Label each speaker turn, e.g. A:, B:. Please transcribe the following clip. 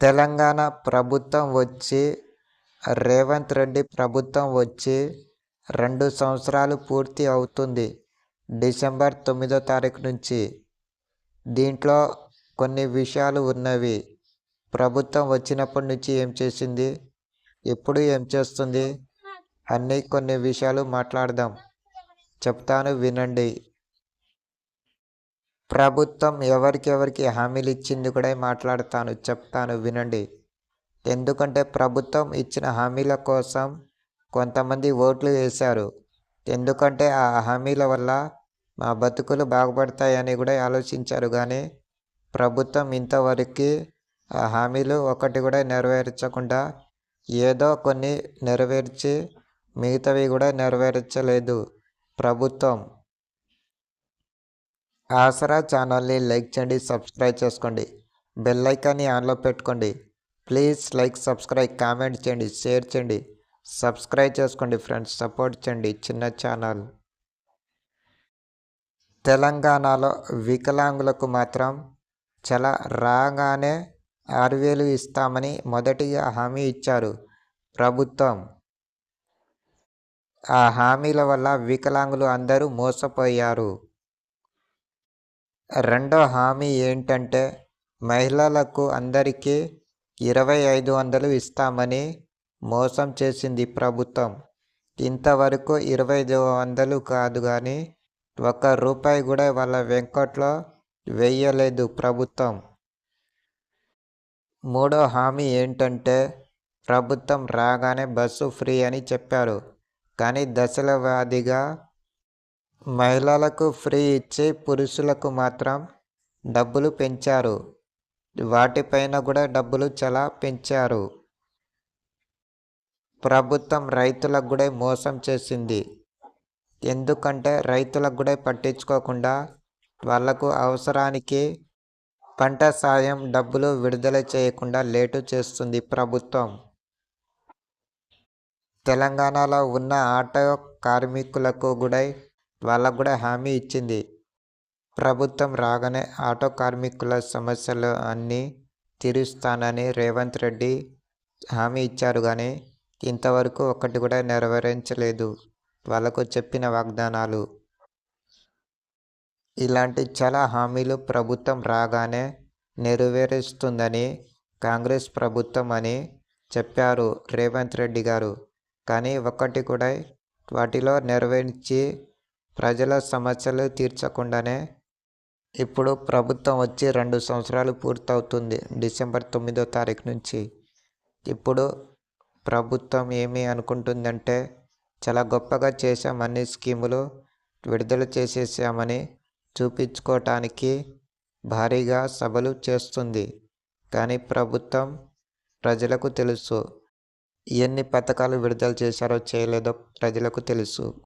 A: తెలంగాణ ప్రభుత్వం వచ్చి రేవంత్ రెడ్డి ప్రభుత్వం వచ్చి రెండు సంవత్సరాలు పూర్తి అవుతుంది. డిసెంబర్ తొమ్మిదో తారీఖు నుంచి. దీంట్లో కొన్ని విషయాలు ఉన్నవి. ప్రభుత్వం వచ్చినప్పటి నుంచి ఏం చేసింది? ఎప్పుడు ఏం చేస్తుంది? అన్నీ కొన్ని విషయాలు మాట్లాడదాం. చెప్తాను వినండి. ప్రభుత్వం ఎవరికెవరికి హామీలు ఇచ్చింది కూడా మాట్లాడతాను చెప్తాను వినండి. ఎందుకంటే ప్రభుత్వం ఇచ్చిన హామీల కోసం కొంతమంది ఓట్లు వేశారు. ఎందుకంటే ఆ హామీల వల్ల మా బతుకులు బాగుపడతాయని కూడా ఆలోచించారు. కానీ ప్రభుత్వం ఇంతవరకు ఆ హామీలు ఒకటి కూడా నెరవేర్చకుండా ఏదో కొన్ని నెరవేర్చి మిగతావి కూడా నెరవేర్చలేదు ప్రభుత్వం. ఆసరా ఛానల్ని లైక్ చేయండి సబ్స్క్రైబ్ చేసుకోండి. బెల్ ఐకాన్ని ఆన్లో పెట్టుకోండి. ప్లీజ్ లైక్ సబ్స్క్రైబ్ కామెంట్ చేయండి షేర్ చేయండి. సబ్స్క్రైబ్ చేసుకోండి ఫ్రెండ్స్ సపోర్ట్ చేయండి చిన్న ఛానల్. తెలంగాణలో వికలాంగులకు మాత్రం చాలా రాగానే ఆరు వేలు ఇస్తామని మొదటిగా హామీ ఇచ్చారు ప్రభుత్వం. ఆ హామీల వల్ల వికలాంగులు అందరూ మోసపోయారు. రెండో హామీ ఏంటంటే మహిళలకు అందరికీ ఇరవై ఐదు వందలు ఇస్తామని మోసం చేసింది ప్రభుత్వం. ఇంతవరకు ఇరవై ఐదు వందలు కాదు కానీ ఒక్క రూపాయి కూడా వాళ్ళ వెంకట్లో వెయ్యలేదు ప్రభుత్వం. మూడో హామీ ఏంటంటే ప్రభుత్వం రాగానే బస్సు ఫ్రీ అని చెప్పారు. కానీ దశల వారీగా మహిళలకు ఫ్రీ ఇచ్చి పురుషులకు మాత్రం డబ్బులు పెంచారు. వాటిపైన కూడా డబ్బులు చాలా పెంచారు. ప్రభుత్వం రైతులకు కూడా మోసం చేసింది. ఎందుకంటే రైతులకు కూడా పట్టించుకోకుండా వాళ్ళకు అవసరానికి పంట సాయం డబ్బులు విడుదల చేయకుండా లేటు చేస్తుంది ప్రభుత్వం. తెలంగాణలో ఉన్న ఆటో కార్మికులకు కూడా వాళ్ళకు కూడా హామీ ఇచ్చింది. ప్రభుత్వం రాగానే ఆటో కార్మికుల సమస్యలు అన్నీ తీరుస్తానని రేవంత్ రెడ్డి హామీ ఇచ్చారు కానీ ఇంతవరకు ఒకటి కూడా నెరవేరించలేదు వాళ్ళకు చెప్పిన వాగ్దానాలు. ఇలాంటి చాలా హామీలు ప్రభుత్వం రాగానే నెరవేరుస్తుందని కాంగ్రెస్ ప్రభుత్వం అని చెప్పారు రేవంత్ రెడ్డి గారు. కానీ ఒక్కటి కూడా వాటిలో నెరవేర్చి ప్రజల సమస్యలు తీర్చకుండానే ఇప్పుడు ప్రభుత్వం వచ్చి రెండు సంవత్సరాలు పూర్తవుతుంది డిసెంబర్ తొమ్మిదో తారీఖు నుంచి. ఇప్పుడు ప్రభుత్వం ఏమి అనుకుంటుందంటే చాలా గొప్పగా చేశాం అన్ని స్కీములు విడుదల చేసేసామని చూపించుకోవటానికి భారీగా సభలు చేస్తుంది. కానీ ప్రభుత్వం ప్రజలకు తెలుసు ఎన్ని పథకాలు విడుదల చేశారో చేయలేదో ప్రజలకు తెలుసు.